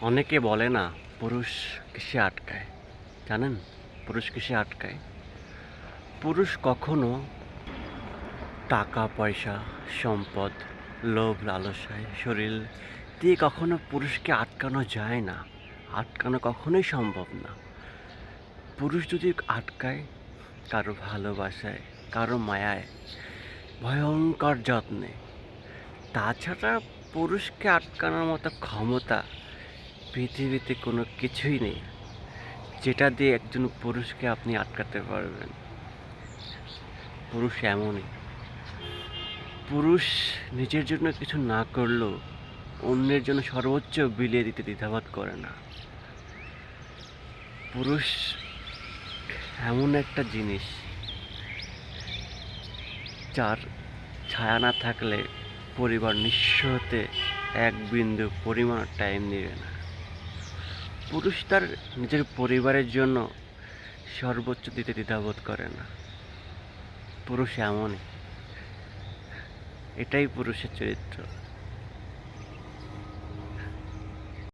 অনেকে বলে না, পুরুষ কিসে আটকায়? জানেন? পুরুষ কিসে আটকায়? পুরুষ কখনো টাকা পয়সা সম্পদ, লোভ, লালসায়, শরীর দিয়ে কখনো পুরুষকে আটকানো যায় না। আটকানো কখনোই সম্ভব না। পুরুষ যদি আটকায় কারও ভালোবাসায়, কারও মায়ায়, ভয়ঙ্কর যত্নে, তাছাড়া পুরুষকে আটকানোর মতো ক্ষমতা পৃথিবীতে কোনো কিছুই নেই, যেটা দিয়ে একজন পুরুষকে আপনি আটকাতে পারবেন। পুরুষ এমনই। পুরুষ নিজের জন্য কিছু না করলেও অন্যের জন্য সর্বোচ্চ বিলিয়ে দিতে দ্বিধাবোধ করে না। পুরুষ এমন একটা জিনিস যার ছায়া না থাকলে পরিবার নিঃস্ব হতে এক বিন্দু পরিমাণ টাইম নেবে না। পুরুষ তার নিজের পরিবারের জন্য সর্বোচ্চ দিতে দ্বিধাবোধ করে না। পুরুষ এমনই। এটাই পুরুষের চরিত্র।